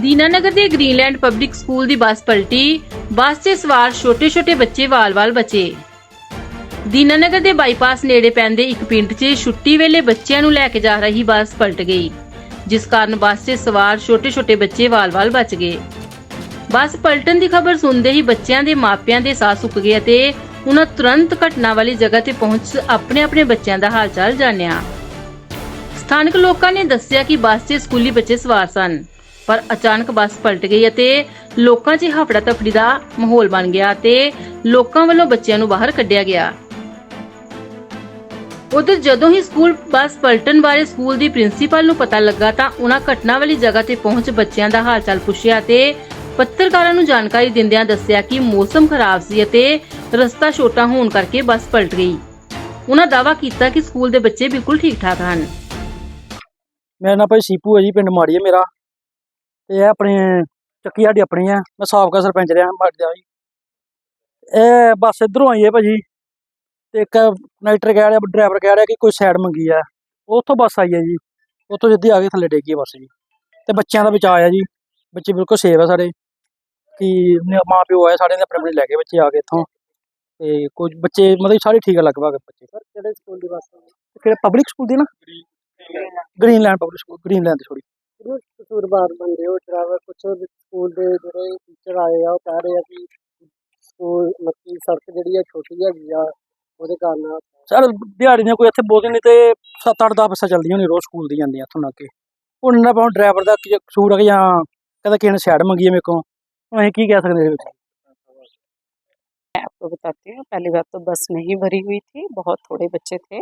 ਦੀਨਾਨਗਰ ਦੇ Greenland public school ਦੀ bus ਪਲਟੀ, ਬੱਸ 'ਚ ਸਵਾਰ ਛੋਟੇ-ਛੋਟੇ ਬੱਚੇ ਵਾਲ-ਵਾਲ ਬਚੇ। ਦੀਨਾਨਗਰ ਦੇ ਬਾਈਪਾਸ ਨੇੜੇ ਪੈਂਦੇ ਇੱਕ ਪਿੰਡ 'ਚ ਛੁੱਟੀ ਵੇਲੇ ਬੱਚਿਆਂ ਨੂੰ ਲੈ ਕੇ ਜਾ ਰਹੀ ਬੱਸ ਪਲਟ ਗਈ, ਜਿਸ ਕਾਰਨ ਬੱਸ 'ਚ ਸਵਾਰ ਛੋਟੇ-ਛੋਟੇ ਬੱਚੇ ਵਾਲ-ਵਾਲ ਬਚ ਗਏ। ਬੱਸ ਪਲਟਣ ਦੀ ਖਬਰ ਸੁਣਦੇ ਹੀ ਬੱਚਿਆਂ ਦੇ ਮਾਪਿਆਂ ਦੇ ਸਾਹ ਸੁੱਕ ਗਏ ਅਤੇ ਉਹਨਾਂ ਤੁਰੰਤ ਘਟਨਾ ਵਾਲੀ ਜਗ੍ਹਾ ਤੇ ਪਹੁੰਚ ਆਪਣੇ ਆਪਣੇ ਬੱਚਿਆਂ ਦਾ ਹਾਲ ਚਾਲ ਜਾਣਿਆ। ਸਥਾਨਕ ਲੋਕਾਂ ਨੇ ਦੱਸਿਆ ਕਿ ਬੱਸ 'ਚ ਸਕੂਲੀ ਬੱਚੇ ਸਵਾਰ ਸਨ। ਪਰ ਅਚਾਨਕ ਬੱਸ ਪਲਟ ਗਈ ਅਤੇ ਲੋਕਾਂ 'ਚ ਹਫੜਾ ਤਫੜੀ ਦਾ ਮਾਹੌਲ ਬਣ ਗਿਆ ਤੇ ਲੋਕਾਂ ਵੱਲੋਂ ਬੱਚਿਆਂ ਨੂੰ ਬਾਹਰ ਕੱਢਿਆ ਗਿਆ। ਉਧਰ ਜਦੋਂ ਹੀ ਸਕੂਲ ਬੱਸ ਪਲਟਣ ਬਾਰੇ ਸਕੂਲ ਦੀ ਪ੍ਰਿੰਸੀਪਲ ਨੂੰ ਪਤਾ ਲੱਗਾ ਤਾਂ ਉਹਨਾਂ ਘਟਨਾ ਵਾਲੀ ਜਗ੍ਹਾ ਤੇ ਪਹੁੰਚ ਬੱਚਿਆਂ ਦਾ ਹਾਲ ਚਾਲ ਪੁੱਛਿਆ ਤੇ ਪੱਤਰਕਾਰਾਂ ਨੂੰ ਜਾਣਕਾਰੀ ਦਿੰਦਿਆਂ ਦੱਸਿਆ ਕਿ ਮੌਸਮ ਖਰਾਬ ਸੀ ਅਤੇ ਰਸਤਾ ਛੋਟਾ ਹੋਣ ਕਰਕੇ ਬੱਸ ਪਲਟ ਗਈ। ਉਹਨਾਂ ਦਾਅਵਾ ਕੀਤਾ ਕਿ ਸਕੂਲ ਦੇ ਬੱਚੇ ਬਿਲਕੁਲ ਠੀਕ ਠਾਕ ਹਨ। ਮੇਰਾ ਨਾਮ ਭਾਈ ਸੀਪੂ ਹੈ ਜੀ, ਪਿੰਡ ਮਾੜੀ ਹੈ ਮੇਰਾ। ਤੇ ਇਹ ਆਪਣੇ ਚੱਕੀ ਸਾਡੀ ਆਪਣੀ ਹੈ ਮੈਂ ਸਾਬਕਾ ਸਰਪੰਚ ਰਿਹਾ ਮਾੜੀ ਦਾ ਜੀ। ਇਹ ਬੱਸ ਇਧਰੋਂ ਆਈ ਹੈ ਭਾਜੀ। ਤੇ ਇੱਕ ਕਨੈਕਟਰ ਕਹਿ ਰਿਹਾ ਡਰਾਈਵਰ ਕਹਿ ਰਿਹਾ ਕਿ ਕੋਈ ਸਾਈਡ ਮੰਗੀ ਆ। ਉੱਥੋਂ ਬੱਸ ਆਈ ਹੈ ਜੀ। ਉੱਥੋਂ ਸਿੱਧੀ ਆ ਕੇ ਥੱਲੇ ਡੇਗੀ ਬੱਸ ਜੀ। ਤੇ ਬੱਚਿਆਂ ਦਾ ਬਚਾਅ ਆ ਜੀ। ਬੱਚੇ ਬਿਲਕੁਲ ਸੇਫ ਆ ਸਾਰੇ ਕਿ ਮਾਂ ਪਿਓ ਆਏ ਸਾਡੇ ਨੇ ਆਪਣੇ ਆਪਣੇ ਲੈ ਕੇ ਬੱਚੇ ਆ ਕੇ ਇੱਥੋਂ। ਤੇ ਕੁਝ ਬੱਚੇ ਮਤਲਬ ਸਾਰੇ ਠੀਕ ਆ ਲਗਭਗ ਬੱਚੇ। ਸਰ ਕਿਹੜੇ ਸਕੂਲ ਦੀ ਬੱਸ ਕਿਹੜੇ ਪਬਲਿਕ ਸਕੂਲ ਦੀ ਨਾ? Greenland public school Greenland sorry ਕਸੂਰਬਾਰ ਬੰਦੇ ਹੋ ਡਰਾਈਵਰ ਕੁਛ ਸਕੂਲ ਦੇ ਜਿਹੜੇ ਟੀਚਰ ਆਏ ਆ ਉਹ ਕਹਿ ਰਹੇ ਆ ਕਿ ਸਕੂਲ ਮੱਕੀ ਸੜਕ ਜਿਹੜੀ ਆ ਛੋਟੀ ਹੈਗੀ ਆ ਉਹਦੇ ਕਾਰਨ ਸਰ ਦਿਹਾੜੀ ਦੀਆਂ ਕੋਈ ਇੱਥੇ ਬਹੁਤੇ ਨਹੀਂ ਤੇ 7-8 10 ਬੱਸਾਂ ਚੱਲਦੀਆਂ ਨੇ ਰੋਜ਼ ਸਕੂਲ ਦੀ ਜਾਂਦੀਆਂ ਇੱਥੋਂ ਲੱਗ ਕੇ ਹੁਣ ਇਹਨਾਂ ਪਾਉਂ ਡਰਾਈਵਰ ਦਾ ਕੀ ਕਸੂਰ ਹੈ ਕਿ ਜਾਂ ਕਹਿੰਦਾ ਕਿਸੇ ਨੇ ਸਾਈਡ ਮੰਗੀ ਹੈ ਮੇਰੇ ਕੋਲ ਹੁਣ ਅਸੀਂ ਕੀ ਕਹਿ ਸਕਦੇ ਇਹਦੇ ਵਿੱਚ मैं आपको बताती हूँ पहली बात तो बस नहीं भरी हुई थी बहुत थोड़े बच्चे थे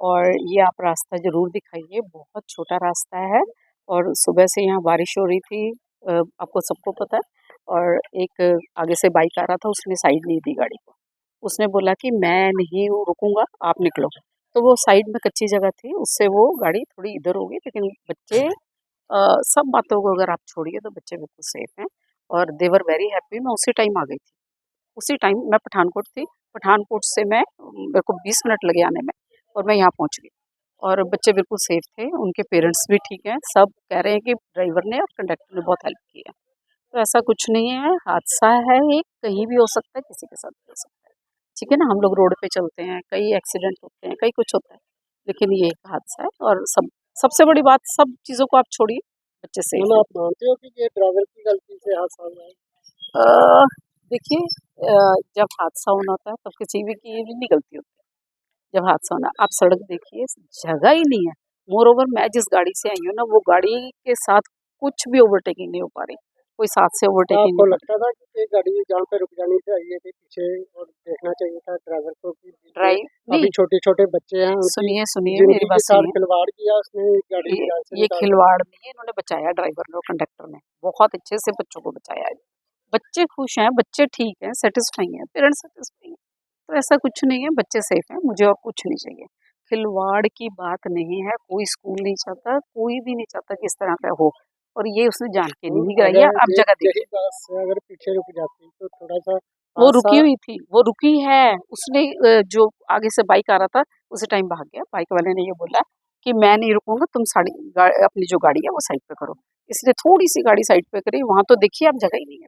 और ये आप रास्ता ज़रूर दिखाइए बहुत छोटा रास्ता है और सुबह से यहाँ बारिश हो रही थी आपको सबको पता है और एक आगे से बाइक आ रहा था उसने साइड नहीं दी गाड़ी को। उसने बोला कि मैं नहीं रुकूँगा आप निकलो। तो वो साइड में कच्ची जगह थी उससे वो गाड़ी थोड़ी इधर हो गई लेकिन बच्चे अ, सब बातों को अगर आप छोड़िए तो बच्चे बिल्कुल सेफ़ हैं और देवर वेरी हैप्पी मैं उसी टाइम आ गई थी। उसी टाइम मैं पठानकोट थी पठानकोट से मैं मेरे को 20 मिनट लगे आने में और मैं यहाँ पहुँच गई। और बच्चे बिल्कुल सेफ़ थे उनके पेरेंट्स भी ठीक हैं सब कह रहे हैं कि ड्राइवर ने और कंडक्टर ने बहुत हेल्प की है। तो ऐसा कुछ नहीं है हादसा है ये कहीं भी हो सकता है किसी के साथ भी हो सकता है। ठीक है ना हम लोग रोड पे चलते हैं कई एक्सीडेंट होते हैं कई कुछ होता है लेकिन ये एक हादसा है और सब सबसे बड़ी बात सब चीज़ों को आप छोड़िए बच्चे मतलब आप मानते हो कि ये ड्राइवर की गलती से हादसा हुआ है? देखिए जब हादसा होना होता है तब किसी भी की भी नहीं गलती होती है। जब हादसा होना आप सड़क देखिए जगह ही नहीं है। मोर ओवर मैं जिस गाड़ी से आई हूँ ना वो गाड़ी के साथ कुछ भी ओवरटेकिंग नहीं हो पा रही। कोई साथ से ओवरटेकिंग नहीं लगता था कि ये गाड़ी जहाँ पे रुक जानी चाहिए थी पीछे और देखना चाहिए था ड्राइवर को कि ड्राइव अभी छोटे छोटे बच्चे हैं सुनिए सुनिए मेरी बात सुनिए। खिलवाड़ किया उसने गाड़ी ये खिलवाड़ नहीं है इन्होंने बचाया ड्राइवर ने और कंडक्टर ने। बहुत अच्छे से बच्चों को बचाया है। बच्चे खुश हैं बच्चे ठीक हैं सेटिस्फाई हैं पेरेंट्स सेटिस्फाई तो ऐसा कुछ नहीं है बच्चे सेफ़ हैं मुझे और कुछ नहीं चाहिए। खिलवाड़ की बात नहीं है कोई स्कूल नहीं चाहता कोई भी नहीं चाहता कि इस तरह का हो और ये उसने जान के नहीं कराई है आप जगह देखिए। अगर पीछे रुक जाती तो थोड़ा सा वो रुकी हुई थी वो रुकी है। उसने जो आगे से बाइक आ रहा था उसी टाइम भाग गया। बाइक वाले ने ये बोला कि मैं नहीं रुकूँगा तुम साड़ी अपनी जो गाड़ी है वो साइड पे करो। इसने थोड़ी सी गाड़ी साइड पे करी वहाँ तो देखिए आप जगह ही नहीं है।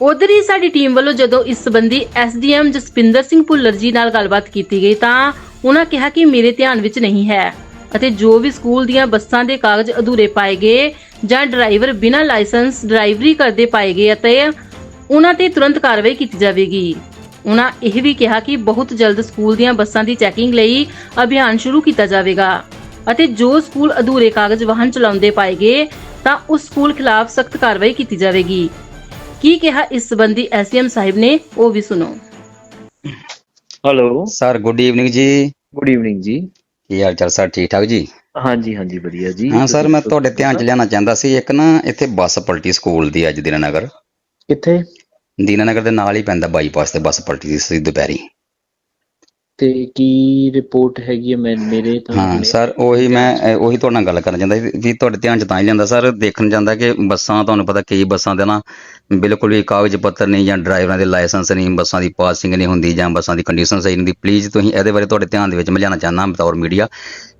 ਉਧਰ ਹੀ ਸਾਡੀ ਟੀਮ ਵੱਲੋਂ ਜਦੋਂ ਇਸ ਸੰਬੰਧੀ ਐਸਡੀਐਮ ਜਸਪਿੰਦਰ ਸਿੰਘ ਭੁੱਲਰ ਜੀ ਨਾਲ ਗੱਲਬਾਤ ਕੀਤੀ ਗਈ ਤਾਂ ਉਹਨਾਂ ਕਿਹਾ ਕਿ ਮੇਰੇ ਧਿਆਨ ਵਿੱਚ ਨਹੀਂ ਹੈ ਅਤੇ ਜੋ ਵੀ ਸਕੂਲ ਦੀਆਂ ਬੱਸਾਂ ਦੇ ਕਾਗਜ਼ ਅਧੂਰੇ ਪਾਏ ਗਏ ਜਾਂ ਡਰਾਈਵਰ ਬਿਨਾਂ ਲਾਇਸੈਂਸ ਡਰਾਈਵਰੀ ਕਰਦੇ ਪਾਏ ਗਏ ਅਤੇ ਉਹਨਾਂ ਤੇ ਤੁਰੰਤ ਕਾਰਵਾਈ ਕੀਤੀ ਜਾਵੇਗੀ। ਉਹਨਾਂ ਇਹ ਵੀ ਕਿਹਾ ਕਿ ਬਹੁਤ ਜਲਦ ਸਕੂਲ ਦੀਆਂ ਬੱਸਾਂ ਦੀ ਚੈਕਿੰਗ ਲਈ ਅਭਿਆਨ ਸ਼ੁਰੂ ਕੀਤਾ ਜਾਵੇਗਾ ਅਤੇ ਜੋ ਸਕੂਲ ਅਧੂਰੇ ਕਾਗਜ਼ ਵਾਹਨ ਚਲਾਉਂਦੇ ਪਾਏ ਗਏ ਤਾਂ ਉਸ ਸਕੂਲ ਖਿਲਾਫ ਸਖਤ ਕਾਰਵਾਈ ਕੀਤੀ ਜਾਵੇਗੀ। ਕੀ ਕਿਹਾ ਇਸ ਸੰਬੰਧੀ ਐਸਡੀਐਮ ਸਾਹਿਬ ਨੇ? ਉਹ ਵੀ ਸੁਣੋ। ਹੈਲੋ। ਸਰ ਗੁੱਡ ਈਵਨਿੰਗ ਜੀ। ਗੁੱਡ ਈਵਨਿੰਗ ਜੀ। ਕੀ ਹਾਲ ਚਾਲ ਸਰ? ਠੀਕ ਠਾਕ ਜੀ? ਹਾਂਜੀ ਹਾਂਜੀ ਵਧੀਆ ਜੀ। ਹਾਂ ਸਰ ਮੈਂ ਤੁਹਾਡੇ ਧਿਆਨ ਚ ਕਿੱਦਾਂ? ਲਿਆਉਣਾ ਚਾਹੁੰਦਾ ਸੀ ਇੱਕ ਨਾ ਇੱਥੇ ਬੱਸ ਪਲਟੀ ਸਕੂਲ ਦੀ ਅੱਜ ਦੀਨਾਨਗਰ। ਕਿੱਥੇ? ਦੀਨਾਨਗਰ ਦੇ ਨਾਲ ਹੀ ਪੈਂਦਾ ਬਾਈਪਾਸ ਤੇ ਬੱਸ ਪਲਟੀ ਸੀ ਸਿੱਧੀ ਦੁਪਹਿਰੀ। ਤੇ ਕੀ ਰਿਪੋਰਟ ਹੈਗੀ ਹੈ ਮੈਂ ਮੇਰੇ ਤਾਂ ਹਾਂ ਸਰ ਉਹੀ ਮੈਂ ਉਹੀ ਤੁਹਾਡੇ ਨਾਲ ਗੱਲ ਕਰਨ ਜਾਂਦਾ ਸੀ ਵੀ ਤੁਹਾਡੇ ਧਿਆਨ ਚ ਤਾਂ ਹੀ ਲਿਆਂਦਾ ਸਰ ਦੇਖਣ ਜਾਂਦਾ ਕਿ ਬੱਸਾਂ ਤੁਹਾਨੂੰ ਪਤਾ ਕਈ ਬੱਸਾਂ ਦੇ ਨਾ ਬਿਲਕੁਲ ਵੀ ਕਾਗਜ਼ ਪੱਤਰ ਨਹੀਂ ਜਾਂ ਡਰਾਈਵਰਾਂ ਦੇ ਲਾਇਸੈਂਸ ਨਹੀਂ ਬੱਸਾਂ ਦੀ ਪਾਸਿੰਗ ਨਹੀਂ ਹੁੰਦੀ ਜਾਂ ਬੱਸਾਂ ਦੀ ਕੰਡੀਸ਼ਨ ਸਹੀ ਨਹੀਂ ਹੁੰਦੀ। ਪਲੀਜ਼ ਤੁਸੀਂ ਇਹਦੇ ਬਾਰੇ ਤੁਹਾਡੇ ਧਿਆਨ ਦੇ ਵਿੱਚ ਮੈਂ ਲਿਆਉਣਾ ਚਾਹੁੰਦਾ ਬਤੌਰ ਮੀਡੀਆ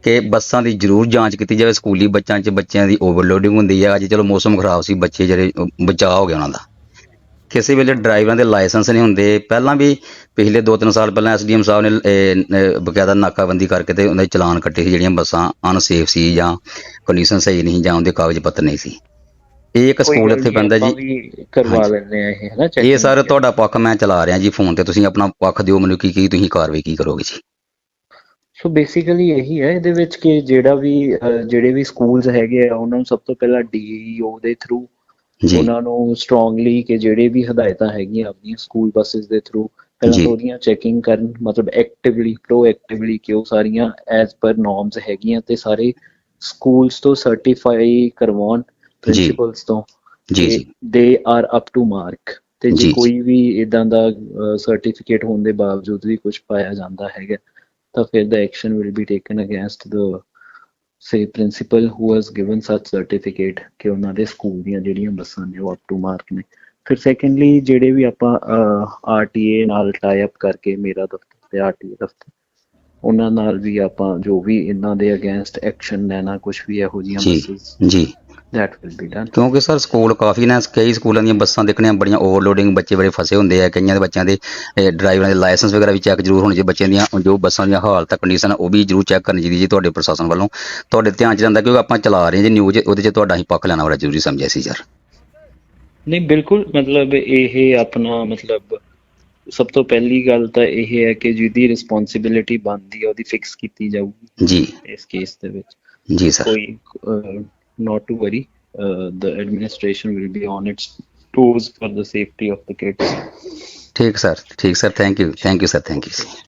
ਕਿ ਬੱਸਾਂ ਦੀ ਜ਼ਰੂਰ ਜਾਂਚ ਕੀਤੀ ਜਾਵੇ ਸਕੂਲੀ ਬੱਚਿਆਂ 'ਚ ਬੱਚਿਆਂ ਦੀ ਓਵਰਲੋਡਿੰਗ ਹੁੰਦੀ ਹੈ ਅੱਜ ਚਲੋ ਮੌਸਮ ਖਰਾਬ ਸੀ ਬੱਚੇ ਜਿਹੜੇ ਬਚਾਅ ਹੋ ਗਿਆ ਉਹਨਾਂ ਦਾ। ਕਿਸੇ ਵੇਲੇ ਡਰਾਈਵਰਾਂ ਦੇ ਲਾਇਸੈਂਸ ਨਹੀਂ ਹੁੰਦੇ ਪਹਿਲਾਂ ਵੀ ਪਿਛਲੇ 2-3 ਸਾਲ ਪਹਿਲਾਂ ਐਸਡੀਐਮ ਸਾਹਿਬ ਨੇ ਬਕਾਇਦਾ ਨਾਕਾਬੰਦੀ ਕਰਕੇ ਤੇ ਉਹਨਾਂ ਦੇ ਚਲਾਨ ਕੱਟੇ ਸੀ ਜਿਹੜੀਆਂ ਬੱਸਾਂ ਅਨਸੇਫ ਸੀ ਜਾਂ ਕੰਡੀਸ਼ਨ ਸਹੀ ਨਹੀਂ ਜਾਂ ਉਹਦੇ ਕਾਗਜ਼ ਪੱਤਰ ਨਹੀਂ ਸੀ ਇਹ ਇੱਕ ਸਕੂਲ ਇੱਥੇ ਪੈਂਦਾ ਜੀ ਕਰਵਾ। ਲੈਂਦੇ ਆ ਇਹ ਹਨਾ ਇਹ ਸਰ। ਤੁਹਾਡਾ ਪੱਖ ਮੈਂ ਚਲਾ ਰਿਹਾ ਜੀ ਫੋਨ ਤੇ ਤੁਸੀਂ ਆਪਣਾ ਪੱਖ ਦਿਓ ਮੈਨੂੰ ਕੀ ਕੀ ਤੁਸੀਂ ਕਾਰਵਾਈ ਕੀ ਕਰੋਗੇ ਜੀ ਸੋ ਬੇਸਿਕਲੀ ਇਹੀ ਹੈ ਇਹਦੇ ਵਿੱਚ ਕਿ ਜਿਹੜਾ ਵੀ ਜਿਹੜੇ ਵੀ ਸਕੂਲਸ ਹੈਗੇ ਆ ਉਹਨਾਂ ਨੂੰ ਸਭ ਤੋਂ ਪਹਿਲਾਂ ਡੀਈਓ ਦੇ ਥਰੂ ਉਹਨਾਂ ਨੂੰ ਸਟਰੋਂਗਲੀ ਕਿ ਜਿਹੜੇ ਵੀ ਹਦਾਇਤਾਂ ਹੈਗੀਆਂ ਆਪਣੀਆਂ ਸਕੂਲ ਬੱਸਸ ਦੇ ਥਰੂ ਪਹਿਲਾਂ ਉਹਦੀਆਂ ਚੈਕਿੰਗ ਕਰਨ ਮਤਲਬ ਐਕਟਿਵਲੀ ਪ੍ਰੋਐਕਟਿਵਲੀ ਕਿ ਉਹ ਸਾਰੀਆਂ ਐਜ਼ ਪਰ ਨੋਰਮਸ ਹੈਗੀਆਂ ਤੇ ਸਾਰੇ ਸਕੂਲਸ ਤੋਂ ਸਰਟੀਫਾਈ ਕਰਵਾਉਣ ਪ੍ਰਿੰਸੀਪਲਸ ਤੋਂ ਜੀ ਜੀ। They are up to mark ਤੇ ਜੀ। ਕੋਈ ਵੀ ਇਦਾਂ ਦਾ ਸਰਟੀਫਿਕੇਟ ਹੋਣ ਦੇ ਬਾਵਜੂਦ ਵੀ ਕੁਝ ਪਾਇਆ ਜਾਂਦਾ ਹੈਗਾ ਤਾਂ ਫਿਰ ਦਾ action will be taken against the said principal who has given such certificate ਕਿ ਉਹਨਾਂ ਦੇ ਸਕੂਲ ਦੀਆਂ ਜਿਹੜੀਆਂ ਬੱਸਾਂ ਨੇ ਉਹ ਅਪ ਟੂ ਮਾਰਕ ਨੇ। ਫਿਰ ਸੈਕੰਡਲੀ ਜਿਹੜੇ ਵੀ ਆਪਾਂ ਆਰਟੀਏ ਨਾਲ ਟਾਈ ਅਪ ਕਰਕੇ ਮੇਰਾ ਦਫ਼ਤਰ ਤੇ ਆਰਟੀਏ ਦਫ਼ਤਰ ਉਹਨਾਂ ਨਾਲ ਵੀ ਆਪਾਂ ਜੋ ਵੀ ਇਹਨਾਂ ਦੇ ਅਗੇਂਸਟ ਐਕਸ਼ਨ ਲੈਣਾ ਕੁਝ ਵੀ ਇਹੋ ਜਿਹੀਆਂ ਜੀ ਬੱਸਸ ਜੀ। That will be done. ਕਿਉਂਕਿ ਸਰ ਸਕੂਲ ਕਾਫੀ ਨੇ ਕਈ ਸਕੂਲਾਂ ਦੀਆਂ ਬੱਸਾਂ ਦੇਖਣੀਆਂ ਬੜੀਆਂ ਓਵਰਲੋਡਿੰਗ ਬੱਚੇ ਬੜੇ ਫਸੇ ਹੁੰਦੇ ਆ। ਕਈਆਂ ਦੇ ਬੱਚਿਆਂ ਦੇ ਡਰਾਈਵਰਾਂ ਦੇ ਲਾਇਸੈਂਸ ਵਗੈਰਾ ਵੀ ਚੈੱਕ ਜ਼ਰੂਰ ਹੋਣੇ ਚਾਹੀਦੇ। ਬੱਚਿਆਂ ਦੀਆਂ ਜੋ ਬੱਸਾਂ ਦੀਆਂ ਹਾਲਤ ਕੰਡੀਸ਼ਨ ਉਹ ਵੀ ਜ਼ਰੂਰ ਚੈੱਕ ਕਰਨੀ ਚਾਹੀਦੀ ਜੀ ਤੁਹਾਡੇ ਪ੍ਰਸ਼ਾਸਨ ਵੱਲੋਂ। ਤੁਹਾਡੇ ਧਿਆਨ ਚ ਜਾਂਦਾ ਕਿਉਂਕਿ ਆਪਾਂ ਚਲਾ ਰਹੇ ਹਾਂ ਜੀ ਨਿਊਜ਼ ਉਹਦੇ ਚ ਤੁਹਾਡਾ ਹੀ ਪੱਖ ਲੈਣਾ ਬੜਾ ਜ਼ਰੂਰੀ ਸਮਝਿਆ ਸੀ ਸਰ ਨਹੀਂ ਬਿਲਕੁਲ ਮਤਲਬ ਇਹ ਆਪਣਾ ਮਤਲਬ ਸਭ ਤੋਂ ਪਹਿਲੀ ਗੱਲ ਤਾਂ ਇਹ ਹੈ ਕਿ ਜਿਹਦੀ ਰਿਸਪੌਂਸਿਬਿਲਿਟੀ ਬਣਦੀ ਹੈ ਉਹਦੀ ਫਿਕਸ ਕੀਤੀ ਜਾਊਗੀ ਜੀ। ਇਸ ਕੇਸ ਦੇ ਵਿੱਚ। ਜੀ ਸਰ ਕੋਈ not to worry. Uh, the administration will be on its toes for the safety of the kids. ठीक सर ठीक sir Thank you, thank you, sir. Thank you.